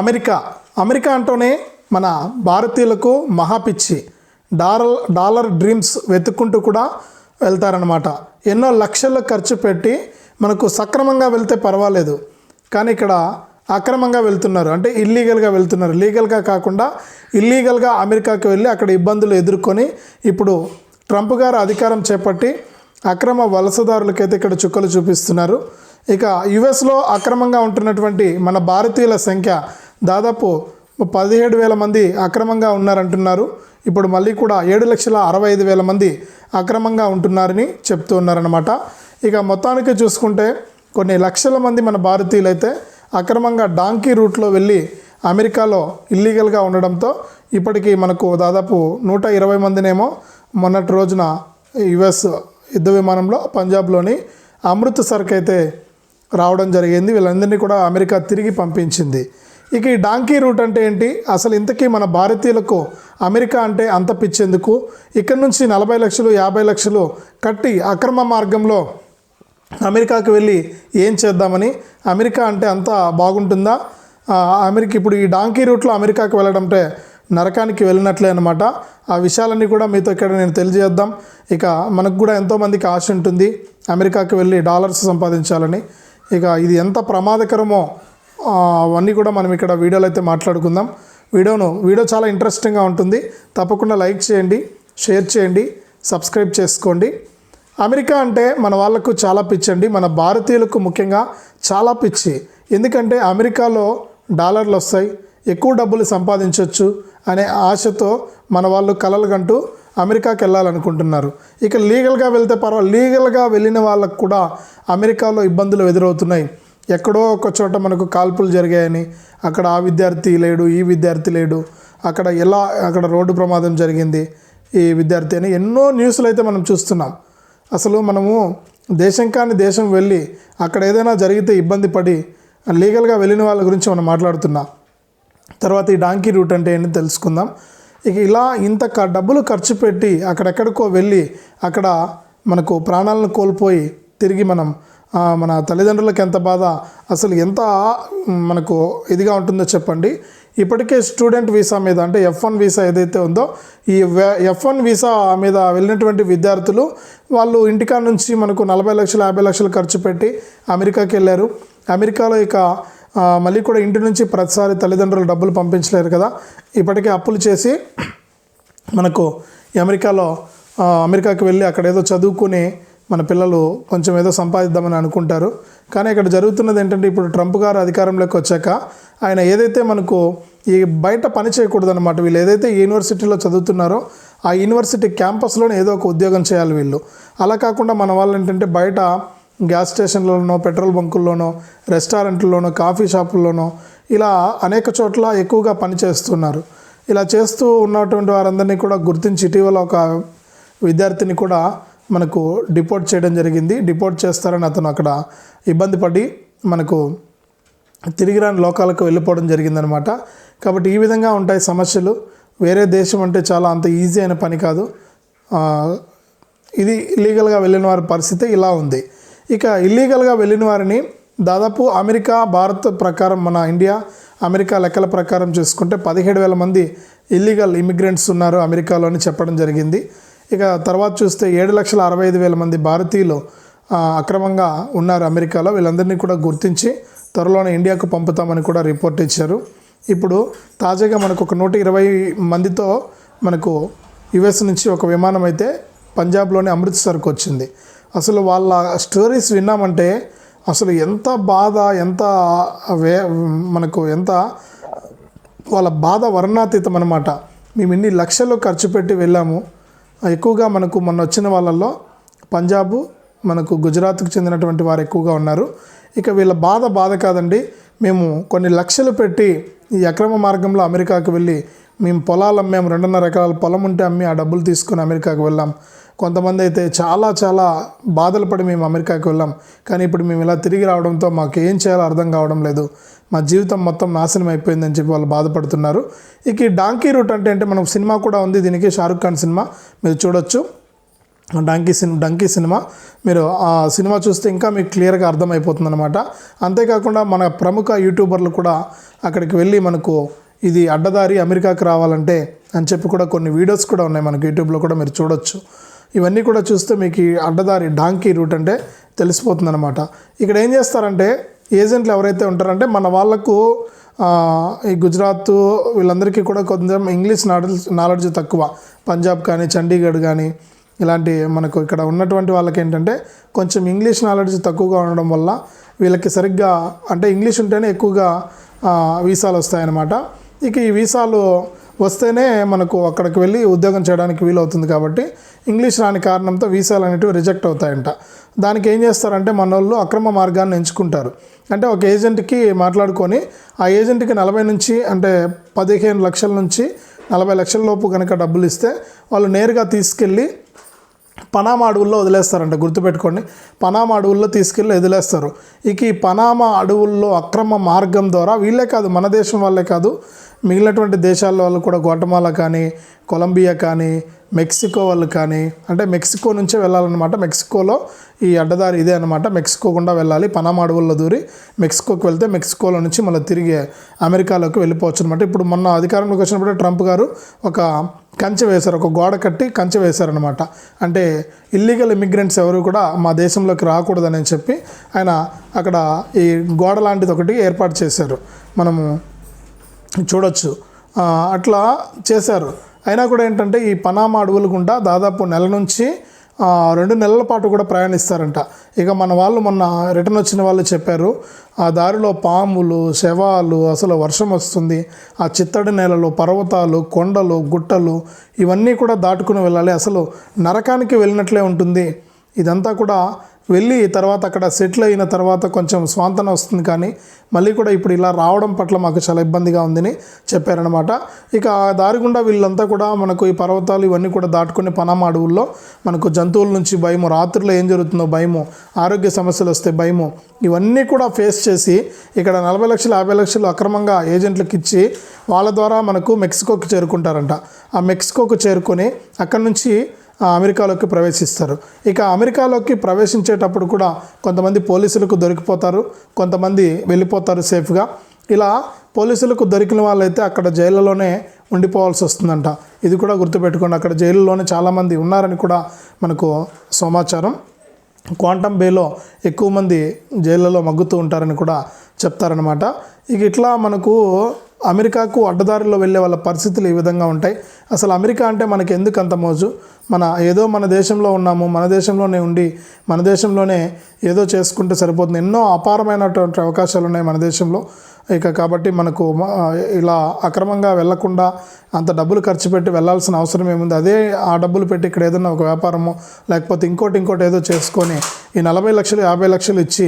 America. America అంటూనే మన భారతీయులకు మహాపిచ్చి. డాలర్ డాలర్ డ్రీమ్స్ వెతుక్కుంటూ కూడా వెళ్తారనమాట ఎన్నో లక్షలు ఖర్చు పెట్టి మనకు సక్రమంగా వెళ్తే పర్వాలేదు. కానీ ఇక్కడ అక్రమంగా వెళ్తున్నారు. అంటే ఇల్లీగల్గా వెళ్తున్నారు. లీగల్గా కాకుండా ఇల్లీగల్గా అమెరికాకి వెళ్ళి అక్కడ ఇబ్బందులు ఎదుర్కొని ఇప్పుడు ట్రంప్ గారు అధికారం చేపట్టి అక్రమ వలసదారులకైతే ఇక్కడ చుక్కలు చూపిస్తున్నారు. ఇక యుఎస్లో అక్రమంగా ఉంటున్నటువంటి మన భారతీయుల సంఖ్య దాదాపు పదిహేడు వేల మంది అక్రమంగా ఉన్నారంటున్నారు. ఇప్పుడు మళ్ళీ కూడా ఏడు లక్షల అరవై ఐదు వేల మంది అక్రమంగా ఉంటున్నారని చెప్తూ ఉన్నారనమాట ఇక మొత్తానికి చూసుకుంటే కొన్ని లక్షల మంది మన భారతీయులైతే అక్రమంగా డాంకీ రూట్లో వెళ్ళి అమెరికాలో ఇల్లీగల్గా ఉండడంతో ఇప్పటికీ మనకు దాదాపు నూట ఇరవై మందినేమో మొన్నటి రోజున యుఎస్ యుద్ధ విమానంలో పంజాబ్లోని అమృత్సర్కి అయితే రావడం జరిగింది. వీళ్ళందరినీ కూడా అమెరికా తిరిగి పంపించింది. ఇక ఈ డాంకీ రూట్ అంటే ఏంటి? అసలు ఇంతకీ మన భారతీయులకు అమెరికా అంటే అంత పిచ్చేందుకు? ఇక్కడ నుంచి నలభై లక్షలు యాభై లక్షలు కట్టి అక్రమ మార్గంలో అమెరికాకు వెళ్ళి ఏం చేద్దామని? అమెరికా అంటే అంత బాగుంటుందా? అమెరికా ఇప్పుడు ఈ డాంకీ రూట్లో అమెరికాకు వెళ్ళడంటే నరకానికి వెళ్ళినట్లే అనమాట ఆ విషయాలన్నీ కూడా మీతో ఇక్కడ నేను తెలియజేద్దాం. ఇక మనకు కూడా ఎంతోమందికి ఆశ ఉంటుంది. అమెరికాకి వెళ్ళి డాలర్స్ సంపాదించాలని. ఇక ఇది ఎంత ప్రమాదకరమో అవన్నీ కూడా మనం ఇక్కడ వీడియోలో అయితే మాట్లాడుకుందాం. వీడియోను వీడియో చాలా ఇంట్రెస్టింగ్గా ఉంటుంది. తప్పకుండా లైక్ చేయండి షేర్ చేయండి సబ్స్క్రైబ్ చేసుకోండి. అమెరికా అంటే మన వాళ్ళకు చాలా పిచ్చండి మన భారతీయులకు ముఖ్యంగా చాలా పిచ్చి. ఎందుకంటే అమెరికాలో డాలర్లు వస్తాయి ఎక్కువ డబ్బులు సంపాదించవచ్చు అనే ఆశతో మన వాళ్ళు కలలుగంటూ అమెరికాకి వెళ్ళాలనుకుంటున్నారు. ఇక లీగల్గా వెళ్తే పర్వాలేదు. లీగల్గా వెళ్ళిన వాళ్ళకు కూడా అమెరికాలో ఇబ్బందులు ఎదురవుతున్నాయి. ఎక్కడో ఒక చోట మనకు కాల్పులు జరిగాయని అక్కడ ఆ విద్యార్థి లేడు ఈ విద్యార్థి లేడు అక్కడ ఎలా అక్కడ రోడ్డు ప్రమాదం జరిగింది ఈ విద్యార్థి అని ఎన్నో న్యూస్లు అయితే మనం చూస్తున్నాం. అసలు మనము దేశం కాని దేశం వెళ్ళి అక్కడ ఏదైనా జరిగితే ఇబ్బంది పడి లీగల్గా వెళ్ళిన వాళ్ళ గురించి మనం మాట్లాడుతున్నాం. తర్వాత ఈ డాంకీ రూట్ అంటే ఏంటి తెలుసుకుందాం. ఇక ఇలా ఇంత డబ్బులు ఖర్చు పెట్టి అక్కడెక్కడికో వెళ్ళి అక్కడ మనకు ప్రాణాలను కోల్పోయి తిరిగి మనం మన తల్లిదండ్రులకు ఎంత బాధ అసలు ఎంత మనకు ఇదిగా ఉంటుందో చెప్పండి. ఇప్పటికే స్టూడెంట్ వీసా మీద అంటే ఎఫ్ వన్ వీసా ఏదైతే ఉందో ఈ ఎఫ్ వన్ వీసా మీద వెళ్ళినటువంటి విద్యార్థులు వాళ్ళు ఇంటికాడ నుంచి మనకు నలభై లక్షలు యాభై లక్షలు ఖర్చు పెట్టి అమెరికాకి వెళ్ళారు. అమెరికాలో ఇక మళ్ళీ కూడా ఇంటి నుంచి ప్రతిసారి తల్లిదండ్రులు డబ్బులు పంపించలేరు కదా. ఇప్పటికే అప్పులు చేసి మనకు అమెరికాలో అమెరికాకి వెళ్ళి అక్కడ ఏదో చదువుకుని మన పిల్లలు కొంచెం ఏదో సంపాదిద్దామని అనుకుంటారు. కానీ ఇక్కడ జరుగుతున్నది ఏంటంటే ఇప్పుడు ట్రంప్ గారు అధికారంలోకి వచ్చాక ఆయన ఏదైతే మనకు ఈ బయట పని చేయకూడదన్నమాట వీళ్ళు ఏదైతే యూనివర్సిటీలో చదువుతున్నారో ఆ యూనివర్సిటీ క్యాంపస్లోనే ఏదో ఒక ఉద్యోగం చేయాలి వీళ్ళు. అలా కాకుండా మన వాళ్ళు ఏంటంటే బయట గ్యాస్ స్టేషన్లలోనో పెట్రోల్ బంకుల్లోనో రెస్టారెంట్లలోనో కాఫీ షాపుల్లోనో ఇలా అనేక చోట్ల ఎక్కువగా పని చేస్తున్నారు ఇలా చేస్తూ ఉన్నటువంటి వారందరినీ కూడా గుర్తించి ఇటీవల ఒక విద్యార్థిని కూడా మనకు డిపోర్ట్ చేయడం జరిగింది. డిపోర్ట్ చేస్తారని అతను అక్కడ ఇబ్బంది పడి మనకు తిరిగి రాని లోకాలకు వెళ్ళిపోవడం జరిగిందనమాట. కాబట్టి ఈ విధంగా ఉంటాయి సమస్యలు. వేరే దేశం అంటే చాలా అంత ఈజీ అయిన పని కాదు. ఇది ఇల్లీగల్గా వెళ్ళిన వారి పరిస్థితి ఇలా ఉంది. ఇక ఇల్లీగల్గా వెళ్ళిన వారిని దాదాపు అమెరికా భారత్ ప్రకారం మన ఇండియా అమెరికా లెక్కల ప్రకారం చూసుకుంటే పదిహేడు వేల మంది ఇల్లీగల్ ఇమిగ్రెంట్స్ ఉన్నారు అమెరికాలో అని చెప్పడం జరిగింది. ఇక తర్వాత చూస్తే ఏడు లక్షల అరవై ఐదు వేల మంది భారతీయులు అక్రమంగా ఉన్నారు అమెరికాలో. వీళ్ళందరినీ కూడా గుర్తించి త్వరలోనే ఇండియాకు పంపుతామని కూడా రిపోర్ట్ ఇచ్చారు. ఇప్పుడు తాజాగా మనకు ఒక నూట ఇరవై మందితో మనకు యుఎస్ నుంచి ఒక విమానం అయితే పంజాబ్లోని అమృత్సర్కి వచ్చింది. అసలు వాళ్ళ స్టోరీస్ విన్నామంటే అసలు ఎంత బాధ ఎంత వే మనకు ఎంత వాళ్ళ బాధ వర్ణాతీతం అనమాట మేము ఇన్ని లక్షలు ఖర్చు పెట్టి వెళ్ళాము. ఎక్కువగా మనకు మొన్న వచ్చిన వాళ్ళల్లో పంజాబ్ మనకు గుజరాత్కు చెందినటువంటి వారు ఎక్కువగా ఉన్నారు. ఇక వీళ్ళ బాధ బాధ కాదండి. మేము కొన్ని లక్షలు పెట్టి ఈ అక్రమ మార్గంలో అమెరికాకు వెళ్ళి మేము పొలాలు అమ్మాము రెండున్నర ఎకరాల పొలం ఉంటే అమ్మి ఆ డబ్బులు తీసుకుని అమెరికాకు వెళ్ళాం. కొంతమంది అయితే చాలా చాలా బాధలు పడి మేము అమెరికాకి వెళ్ళాం. కానీ ఇప్పుడు మేము ఇలా తిరిగి రావడంతో మాకు ఏం చేయాలో అర్థం కావడం లేదు. మా జీవితం మొత్తం నాశనం అయిపోయిందని చెప్పి వాళ్ళు బాధపడుతున్నారు. ఇక ఈ డాంకీ రూట్ అంటే అంటే మనకు సినిమా కూడా ఉంది. దీనికి షారుఖ్ ఖాన్ సినిమా. మీరు చూడొచ్చు. డంకీ సినిమా డంకీ సినిమా. మీరు ఆ సినిమా చూస్తే ఇంకా మీకు క్లియర్గా అర్థమైపోతుంది అనమాట అంతేకాకుండా మన ప్రముఖ యూట్యూబర్లు కూడా అక్కడికి వెళ్ళి మనకు ఇది అడ్డదారి అమెరికాకి రావాలంటే అని చెప్పి కూడా కొన్ని వీడియోస్ కూడా ఉన్నాయి మనకు యూట్యూబ్లో కూడా మీరు చూడొచ్చు. ఇవన్నీ కూడా చూస్తే మీకు ఈ అడ్డదారి డాంకీ రూట్ అంటే తెలిసిపోతుందన్నమాట. ఇక్కడ ఏం చేస్తారంటే ఏజెంట్లు ఎవరైతే ఉంటారంటే మన వాళ్ళకు ఈ గుజరాత్ వీళ్ళందరికీ కూడా కొంచెం ఇంగ్లీష్ నాలెడ్జ్ నాలెడ్జ్ తక్కువ. పంజాబ్ కానీ చండీగఢ్ కానీ ఇలాంటి మనకు ఇక్కడ ఉన్నటువంటి వాళ్ళకి ఏంటంటే కొంచెం ఇంగ్లీష్ నాలెడ్జ్ తక్కువగా ఉండడం వల్ల వీళ్ళకి సరిగ్గా అంటే ఇంగ్లీష్ ఉంటేనే ఎక్కువగా వీసాలు వస్తాయన్నమాట. ఇక ఈ వీసాలు వస్తేనే మనకు అక్కడికి వెళ్ళి ఉద్యోగం చేయడానికి వీలవుతుంది కాబట్టి ఇంగ్లీష్ రాని కారణంతో వీసాలు అనేటివి రిజెక్ట్ అవుతాయంట. దానికి ఏం చేస్తారంటే మన వాళ్ళు అక్రమ మార్గాన్ని ఎంచుకుంటారు. అంటే ఒక ఏజెంట్కి మాట్లాడుకొని ఆ ఏజెంట్కి నలభై నుంచి అంటే పదిహేను లక్షల నుంచి నలభై లక్షల లోపు కనుక డబ్బులు ఇస్తే వాళ్ళు నేరుగా తీసుకెళ్ళి పనామా అడవుల్లో వదిలేస్తారంట గుర్తుపెట్టుకోండి. పనామా అడవుల్లో తీసుకెళ్ళి వదిలేస్తారు. ఇక ఈ పనామా అడవుల్లో అక్రమ మార్గం ద్వారా వీళ్ళే కాదు మన దేశం వాళ్ళే కాదు మిగిలినటువంటి దేశాల వాళ్ళు కూడా గోటమాలా కానీ కొలంబియా కానీ మెక్సికో వాళ్ళు కానీ అంటే మెక్సికో నుంచే వెళ్ళాలన్నమాట. మెక్సికోలో ఈ అడ్డదారి ఇదే అనమాట మెక్సికో గుండా వెళ్ళాలి పనామా అడవుల్లో దూరి మెక్సికోకి వెళ్తే మెక్సికోలో నుంచి మళ్ళీ తిరిగి అమెరికాలోకి వెళ్ళిపోవచ్చు అనమాట ఇప్పుడు మొన్న అధికారంలోకి వచ్చినప్పుడు ట్రంప్ గారు ఒక కంచె వేశారు ఒక గోడ కట్టి కంచె వేశారనమాట అంటే ఇల్లీగల్ ఇమిగ్రెంట్స్ ఎవరు కూడా మా దేశంలోకి రాకూడదని చెప్పి ఆయన అక్కడ ఈ గోడ లాంటిది ఒకటి ఏర్పాటు చేశారు. మనము చూడొచ్చు. అట్లా చేశారు. అయినా కూడా ఏంటంటే ఈ పనామా అడవులు గుండా దాదాపు నెల నుంచి రెండు నెలల పాటు కూడా ప్రయాణిస్తారంట. ఇక మన వాళ్ళు మొన్న రిటర్న్ వచ్చిన వాళ్ళు చెప్పారు ఆ దారిలో పాములు శవాలు అసలు వర్షం వస్తుంది. ఆ చిత్తడి నేలలు పర్వతాలు కొండలు గుట్టలు ఇవన్నీ కూడా దాటుకుని వెళ్ళాలి. అసలు నరకానికి వెళ్ళినట్లే ఉంటుంది. ఇదంతా కూడా వెళ్ళి తర్వాత అక్కడ సెటిల్ అయిన తర్వాత కొంచెం స్వాంతన వస్తుంది కానీ మళ్ళీ కూడా ఇప్పుడు ఇలా రావడం పట్ల మాకు చాలా ఇబ్బందిగా ఉందని చెప్పారనమాట ఇక ఆ దారి గుండా వీళ్ళంతా కూడా మనకు ఈ పర్వతాలు ఇవన్నీ కూడా దాటుకుని పనామా అడవుల్లో మనకు జంతువుల నుంచి భయము రాత్రిలో ఏం జరుగుతుందో భయము ఆరోగ్య సమస్యలు వస్తే భయము ఇవన్నీ కూడా ఫేస్ చేసి ఇక్కడ నలభై లక్షలు యాభై లక్షలు అక్రమంగా ఏజెంట్లకు ఇచ్చి వాళ్ళ ద్వారా మనకు మెక్సికోకి చేరుకుంటారంట. ఆ మెక్సికోకు చేరుకొని అక్కడి నుంచి అమెరికాలోకి ప్రవేశిస్తారు. ఇక అమెరికాలోకి ప్రవేశించేటప్పుడు కూడా కొంతమంది పోలీసులకు దొరికిపోతారు కొంతమంది వెళ్ళిపోతారు సేఫ్గా. ఇలా పోలీసులకు దొరికిన వాళ్ళైతే అక్కడ జైళ్ళలోనే ఉండిపోవాల్సి వస్తుందంట. ఇది కూడా గుర్తుపెట్టుకోండి అక్కడ జైలులోనే చాలామంది ఉన్నారని కూడా మనకు సమాచారం. క్వాంటమ్ బేలో ఎక్కువ మంది జైళ్ళలో మగ్గుతూ ఉంటారని కూడా చెప్తారనమాట ఇక ఇట్లా మనకు అమెరికాకు అడ్డదారిలో వెళ్ళే వాళ్ళ పరిస్థితులు ఈ విధంగా ఉంటాయి. అసలు అమెరికా అంటే మనకి ఎందుకు అంత మోజు? మన ఏదో మన దేశంలో ఉన్నాము మన దేశంలోనే ఉండి మన దేశంలోనే ఏదో చేసుకుంటే సరిపోతుంది. ఎన్నో అపారమైనటువంటి అవకాశాలు ఉన్నాయి మన దేశంలో. ఇక కాబట్టి మనకు ఇలా అక్రమంగా వెళ్ళకుండా అంత డబ్బులు ఖర్చు పెట్టి వెళ్ళాల్సిన అవసరం ఏముంది? అదే ఆ డబ్బులు పెట్టి ఇక్కడ ఏదైనా ఒక వ్యాపారమో లేకపోతే ఇంకోటి ఇంకోటి ఏదో చేసుకొని ఈ నలభై లక్షలు యాభై లక్షలు ఇచ్చి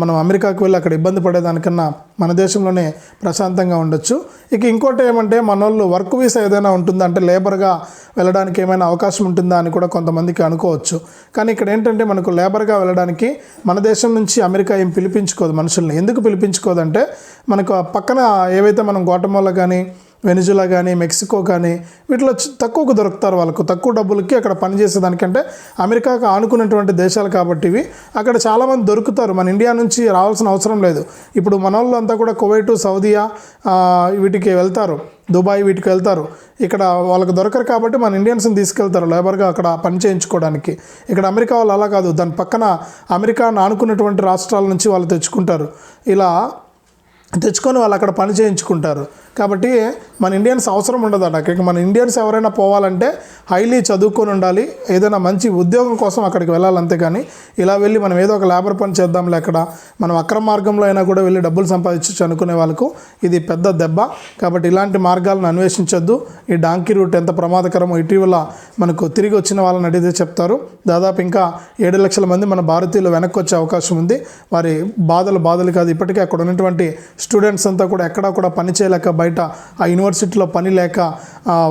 మనం అమెరికాకు వెళ్ళి అక్కడ ఇబ్బంది పడేదానికన్నా మన దేశంలోనే ప్రశాంతంగా ఉండొచ్చు. ఇక ఇంకోటి ఏమంటే మన వాళ్ళు వర్క్ వీసా ఏదైనా ఉంటుందా? అంటే లేబర్గా వెళ్ళడానికి ఏమైనా అవకాశం ఉంటుందా అని కూడా కొంతమందికి అనుకోవచ్చు. కానీ ఇక్కడ ఏంటంటే మనకు లేబర్గా వెళ్ళడానికి మన దేశం నుంచి అమెరికా ఏం పిలిపించుకోదు మనుషుల్ని. ఎందుకు పిలిపించుకోదంటే మనకు పక్కన ఏవైతే మనం గోటమోల కానీ వెనిజులా కానీ మెక్సికో కానీ వీటిలో తక్కువకు దొరుకుతారు వాళ్ళకు. తక్కువ డబ్బులకి అక్కడ పనిచేసేదానికంటే అమెరికాకు ఆనుకున్నటువంటి దేశాలు కాబట్టి ఇవి. అక్కడ చాలామంది దొరుకుతారు. మన ఇండియా నుంచి రావాల్సిన అవసరం లేదు. ఇప్పుడు మన వాళ్ళు అంతా కూడా కువైటు సౌదియా వీటికి వెళ్తారు. దుబాయ్ వీటికి వెళ్తారు. ఇక్కడ వాళ్ళకి దొరకరు కాబట్టి మన ఇండియన్స్ని తీసుకెళ్తారు లేబర్గా అక్కడ పని చేయించుకోవడానికి. ఇక్కడ అమెరికా వాళ్ళు అలా కాదు. దాని పక్కన అమెరికాను ఆనుకున్నటువంటి రాష్ట్రాల నుంచి వాళ్ళు తెచ్చుకుంటారు. ఇలా తెచ్చుకొని వాళ్ళు అక్కడ పని చేయించుకుంటారు. కాబట్టి మన ఇండియన్స్ అవసరం ఉండదు అక్కడ ఇక మన ఇండియన్స్ ఎవరైనా పోవాలంటే హైలీ చదువుకొని ఉండాలి. ఏదైనా మంచి ఉద్యోగం కోసం అక్కడికి వెళ్ళాలి కానీ ఇలా వెళ్ళి మనం ఏదో ఒక లేబర్ పని చేద్దాంలే అక్కడ. మనం అక్రమ మార్గంలో అయినా కూడా వెళ్ళి డబ్బులు సంపాదించవచ్చు అనుకునే వాళ్ళకు ఇది పెద్ద దెబ్బ. కాబట్టి ఇలాంటి మార్గాలను అన్వేషించొద్దు. ఈ డాంకీ రూట్ ఎంత ప్రమాదకరమో ఇటీవల మనకు తిరిగి వచ్చిన వాళ్ళని అడిగితే చెప్తారు. దాదాపు ఇంకా ఏడు లక్షల మంది మన భారతీయులు వెనక్కి వచ్చే అవకాశం ఉంది. వారి బాధలు బాధలు కాదు. ఇప్పటికే అక్కడ ఉన్నటువంటి స్టూడెంట్స్ అంతా కూడా ఎక్కడా కూడా పని చేయలేక బయట ఆ యూనివర్సిటీలో పని లేక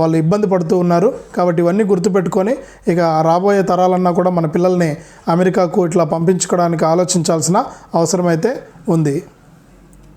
వాళ్ళు ఇబ్బంది పడుతూ ఉన్నారు. కాబట్టి ఇవన్నీ గుర్తుపెట్టుకొని ఇక రాబోయే తరాలన్నా కూడా మన పిల్లల్ని అమెరికాకు ఇట్లా పంపించుకోవడానికి ఆలోచించాల్సిన అవసరం అయితే ఉంది.